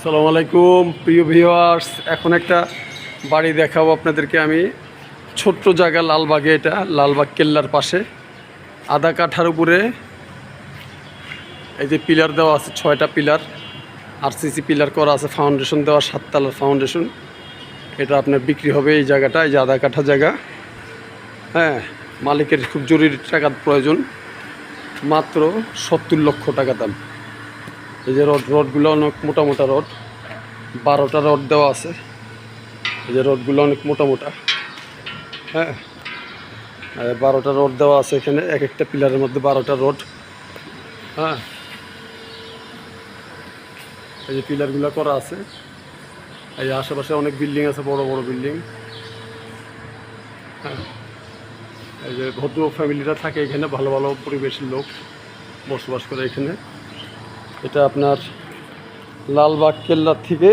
আসসালামু আলাইকুম, প্রিয় ভিউয়ার্স এখন একটা বাড়ি দেখাবো আপনাদেরকে আমি। ছোট্ট জায়গা লালবাগে এটা, লালবাগ কেল্লার পাশে। আধা কাঠার উপরে এই যে পিলার দেওয়া আছে, ছয়টা পিলার। আরসিসি পিলার করা আছে ফাউন্ডেশন দেওয়া, সাততলার ফাউন্ডেশন এটা আপনার বিক্রি হবে এই জায়গাটা, এই যে আধা কাঠা জায়গা। হ্যাঁ মালিকের খুব জরুরি টাকার প্রয়োজন। মাত্র সত্তর লক্ষ টাকা দাম। এই যে রড রডগুলো অনেক মোটা মোটা রড। বারোটা রড দেওয়া আছে। এই যে রডগুলো অনেক মোটা মোটা হ্যাঁ বারোটা রড দেওয়া আছে এখানে। এক একটা পিলারের মধ্যে বারোটা রড। হ্যাঁ। এই যে পিলারগুলো করা আছে। এই আশেপাশে অনেক বিল্ডিং আছে, বড় বড় বিল্ডিং। হ্যাঁ। এই যে ভদ্র ফ্যামিলিরা থাকে এখানে, ভালো ভালো পরিবেশের লোক বসবাস করে এখানে। এটা আপনার লালবাগ কেল্লার থেকে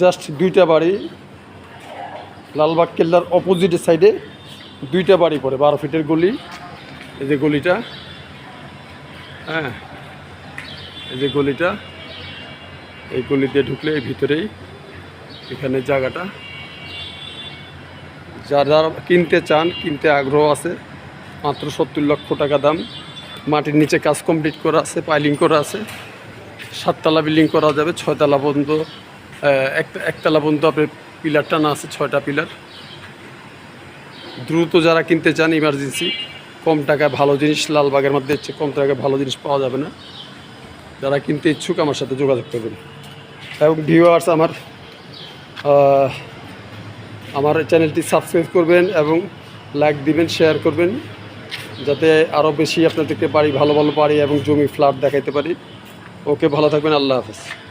জাস্ট দুইটা বাড়ি। লালবাগ কেল্লার অপোজিটের সাইডে দুইটা বাড়ি পড়ে, বারো ফিটের গলি। এই যে গলিটা হ্যাঁ এই যে গলিটা, এই গলিতে ঢুকলে এই ভিতরেই এখানে জায়গাটা। যারা কিনতে চান, কিনতে আগ্রহ আছে, মাত্র সত্তর লক্ষ টাকা দাম। মাটির নিচে কাজ কমপ্লিট করা আছে পাইলিং করা আছে। সাততলা বিল্ডিং করা যাবে, ছয়তলা পর্যন্ত একতলা পর্যন্ত আপনার পিলার টানা আছে, ছয়টা পিলার দ্রুত যারা কিনতে চান ইমার্জেন্সি কম টাকায় ভালো জিনিস, লালবাগের মধ্যে হচ্ছে কম টাকায় ভালো জিনিস পাওয়া যাবে না। যারা কিনতে ইচ্ছুক, আমার সাথে যোগাযোগ করবেন। এবং ভিউয়ার্স আমার আমার চ্যানেলটি সাবস্ক্রাইব করবেন এবং লাইক দিবেন শেয়ার করবেন। যাতে আরও বেশি আপনাদেরকে বাড়ি, ভালো ভালো বাড়ি এবং জমি ফ্ল্যাট দেখাইতে পারি। ওকে, ভালো থাকবেন, আল্লাহ হাফেজ।